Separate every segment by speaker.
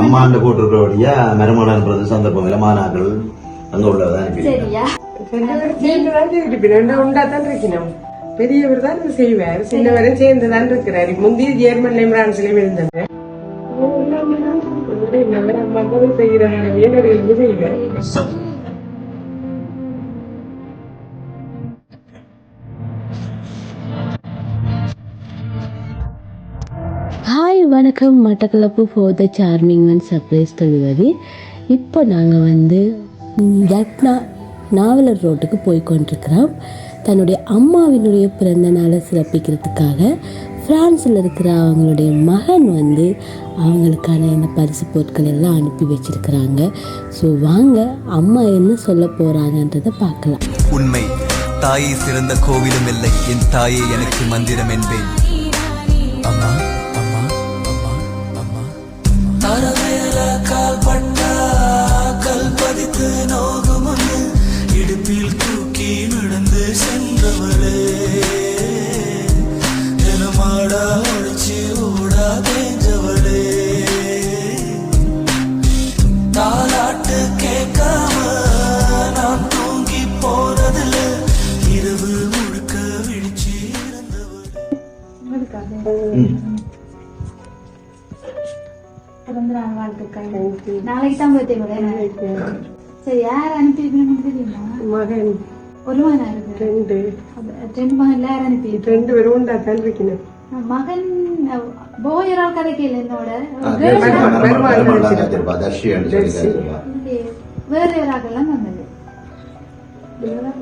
Speaker 1: அம்மாண்ட போட்டிருக்கிறபடியா மருமகன்றது சந்தர்ப்பம் இல்ல மாணாக்கள் அங்க உள்ளதான்
Speaker 2: இருக்கணும். பெரியவர் தான் இது செய்வார் சின்னவரும் சேர்ந்துதான் இருக்கிறார். முந்தி ஜெர்மன்லயும் பிரான்ஸ்லயும் இருந்தவர் என்னுடைய செய்வார்?
Speaker 3: வணக்கம் Batticaloa for the charming and surprise தொழுவது இப்போ நாங்கள் வந்து ம், ரத்னா நாவலர் ரோட்டுக்கு போய் கொண்டிருக்கிறோம். தன்னுடைய அம்மாவினுடைய பிறந்த நாளை சிறப்பிக்கிறதுக்காக ஃப்ரான்ஸில் இருக்கிற அவங்களுடைய மகன் வந்து அவங்களுக்கான இந்த பரிசு பொருட்கள் எல்லாம் அனுப்பி வச்சிருக்கிறாங்க. ஸோ வாங்க அம்மா என்ன சொல்ல போகிறாங்கன்றதை பார்க்கலாம்.
Speaker 4: உண்மை தாயை சிறந்த கோவிலும் இல்லை. என் தாயே எனக்கு மந்திரம் என்பேன். அம்மா
Speaker 5: பிறந்த நாள் வாழ்த்துக்கள். நாளைக்கு தான் பர்த்டே கூட சரி யார் தெரியுமா?
Speaker 2: மகன்.
Speaker 5: ஒரு மகனா இருக்கு
Speaker 2: ரெண்டு.
Speaker 5: அப்ப ரெண்டு யார்
Speaker 2: பேரும்
Speaker 5: மகன் போயரால் என்னோட.
Speaker 1: சொல்லி கேட்டிருப்பா.
Speaker 5: இங்கே வேற வேற ஆக்கெல்லாம் வந்தது?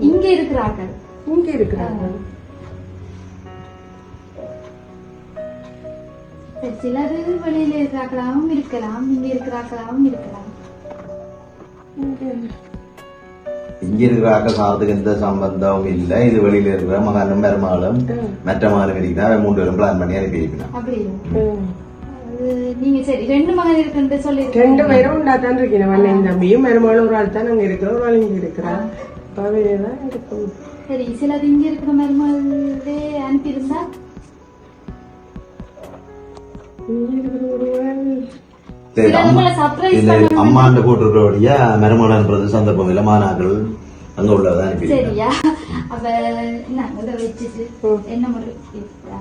Speaker 5: இங்க இருக்கிற ஆக்கள்
Speaker 2: இங்க இருக்கிறாங்க
Speaker 5: சிலது வெளியில இருக்கிறாக்களாவும் இருக்கலாம் இங்க இருக்கிறாக்களாவும் இருக்கலாம்.
Speaker 1: இங்க இருக்கிற ஆக்க சாரத்துக்கு எந்த சம்பந்தமும் இல்ல. இது வெளியில இருக்கிற மகனும் பெருமாளும் மற்ற மகனும் இருக்கிறா மூன்று பேரும் பிளான் பண்ணி அனுப்பி
Speaker 5: அது நீங்க சரி ரெண்டு மகன் இருக்குன்னு சொல்லி
Speaker 2: ரெண்டு பேரும் உண்டாதான் இருக்கணும் அண்ணன் தம்பியும் மருமகளும் ஒரு ஆள் தான் அங்க இருக்கிறோம் ஒரு ஆள் இங்க இருக்கிறா. இருக்கும்.
Speaker 5: சரி சிலது இங்க இருக்கிற மருமகளே அனுப்பியிருந்தா? பண்ணணும்.
Speaker 1: அம்மாண்ட போட்டிருக்கிறபடியா மருமகன்றது சந்தர்ப்பம் இல்ல மாணாக்கள் அங்க உள்ளதான் அனுப்பி வைக்கணும்.
Speaker 5: சரியா அப்ப என்ன இதை வச்சுட்டு என்ன முறை இருக்கா?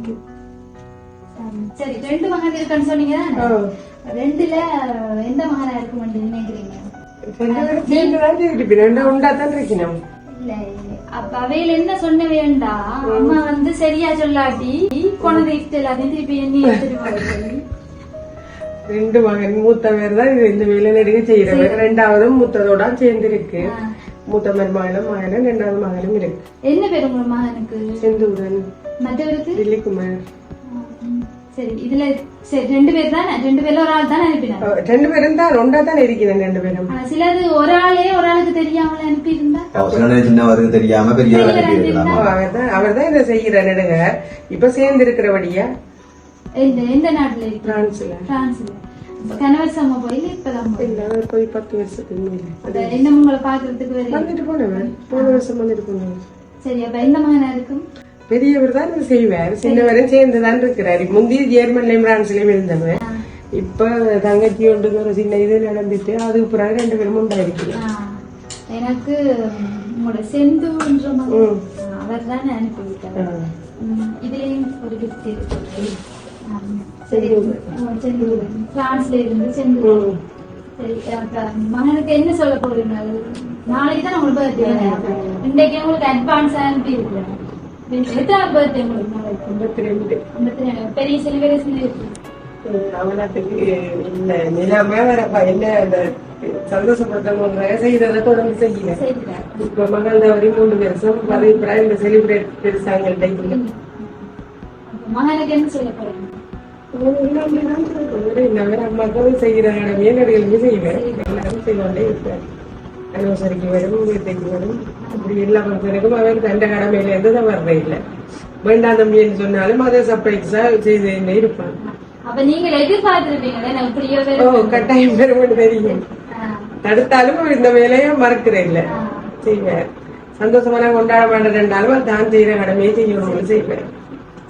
Speaker 5: ம், சரி ரெண்டு மகன் இருக்குன்னு சொன்னீங்க தானே? ரெண்டுல எந்த மகனா அப்ப அவையில என்ன சொன்ன வேண்டா அம்மா வந்து சரியா சொல்லாட்டி கொண்டு இஷ்டம் எல்லாத்தையும் திருப்பி எண்ணி எடுத்துட்டு.
Speaker 2: ரெண்டு மகன் மூத்தவர் தான் இது இந்த வேலை நடிகை செய்யறவர் ரெண்டாவதும் மூத்ததோட சேர்ந்து இருக்கு மூத்த மருமகனும் மகனும் ரெண்டாவது மகனும் இருக்கு.
Speaker 5: என்ன பேர் உங்க மகனுக்கு?
Speaker 2: செந்தூரன்.
Speaker 5: மற்றவருக்கு?
Speaker 2: தில்லிக்குமார்
Speaker 5: ம், சரி இதுல சரி ரெண்டு பேர் தானே? ரெண்டு பேர்ல ஒரு ஆள் தானே அனுப்பினாங்க
Speaker 2: ரெண்டு பேரும் தான் தான் இருக்கிறேன் ரெண்டு பேரும்.
Speaker 5: ஆனா சிலது ஒரு ஆளே ஒரு ஆளுக்கு தெரியாமல அனுப்பி இருந்தா
Speaker 1: அவசர சின்னவருக்கு தெரியாம பெரியவர் அனுப்பி வைக்கலாம்
Speaker 2: அவர் தான் அவர் தான் இதை செய்யற நடுக இப்ப சேர்ந்து இருக்கிறபடியா
Speaker 5: எந்த எந்த நாட்டுல
Speaker 2: பிரான்ஸ்ல
Speaker 5: பிரான்ஸ்ல இப்ப கணவர் சம போய் இப்பதான்
Speaker 2: இல்ல அவர் போய் பத்து வருஷத்துக்கு மேல
Speaker 5: என்ன உங்களை பாக்குறதுக்கு
Speaker 2: வந்துட்டு போனவன் போன வருஷம் வந்துட்டு போனவன்
Speaker 5: சரி அப்ப எந்த மகனா இருக்கும்?
Speaker 2: பெரியவர் தான் இது செய்வார். சின்னவரும் சேர்ந்து தான் இருக்கிறார் முந்தி ஜெர்மன்லயும் பிரான்ஸ்லயும் இருந்தவர். இப்ப தங்கச்சி ஒன்று ஒரு சின்ன இது நடந்துட்டு அதுக்கு பிறகு ரெண்டு பேரும் உண்டாயிருக்கிறேன்
Speaker 5: ஆ, எனக்கு உங்களோட செந்துன்ற அவர் தானே அனுப்பி விட்டார் ம், இதுலயும் ஒரு கிஃப்ட் இருக்கு. பிரான்ஸ்ல இருந்து அப்ப மகனுக்கு என்ன சொல்ல போறீங்க? நாளைக்கு தான் உங்களுக்கு இன்றைக்கு உங்களுக்கு அட்வான்ஸ் அனுப்பி இருக்கிறேன் எத்தனை பர்த்டே உங்களுக்கு நாளைக்கு
Speaker 2: ஐம்பத்தி ரெண்டு.
Speaker 5: ஐம்பத்தி ரெண்டு. பெரிய செலிபிரேஷன் இருக்கு
Speaker 2: அவனத்துக்கு இந்த நிலைமை வர என்ன அந்த சந்தோஷப்படுத்தவங்க செய்ததை தொடர்ந்து செய்யல இப்ப மகள் தவறி மூணு வருஷம் பதவிப்படா இந்த செலிப்ரேட் இல்லை.
Speaker 5: அப்ப மகனுக்கு என்ன
Speaker 2: கடமையை நடிகளுமே செய்வேன். எல்லாரும் செய்வாண்டே இருப்பார் அனிவர்சரிக்கு வரும் வீட்டுக்கு வரும். அப்படி எல்லா ஃபங்க்ஷனுக்கும் அவர் தண்ட கடமையில இருந்து தான் வர்றே இல்லை. வேண்டாம் தம்பின்னு சொன்னாலும் அதை சர்ப்ரைஸா செய்து இருப்பான்.
Speaker 5: அப்ப நீங்க எதிர்பார்த்திருப்பீங்க நான் இப்படியோ
Speaker 2: ஓ கட்டாயம் பெருமன் தெரியும். தடுத்தாலும் அவர் இந்த வேலையை மறக்கிறே இல்லை. செய்வார் சந்தோஷமான கொண்டாட மாட்டேன்றாலும் தான் செய்யற கடமையை செய்யணும்னு செய்வார்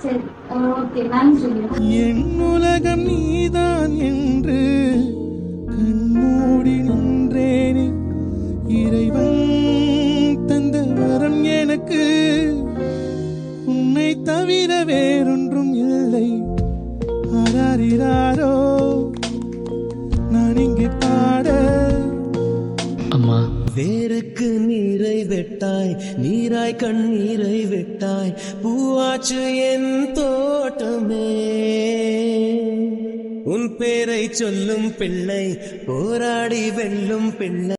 Speaker 5: சரி ஓகே நன்றி.
Speaker 4: என் உலகம் நீதான் தவிர வேறொன்றும் இல்லை. ஆராரிராரோ நான் இங்கே பாட.
Speaker 6: அம்மா.
Speaker 4: வேருக்கு நீரை வெட்டாய் நீராய் கண்ணீரை வெட்டாய் பூவாச்சு என் தோட்டமே. உன் பேரை சொல்லும் பிள்ளை போராடி வெல்லும் பிள்ளை.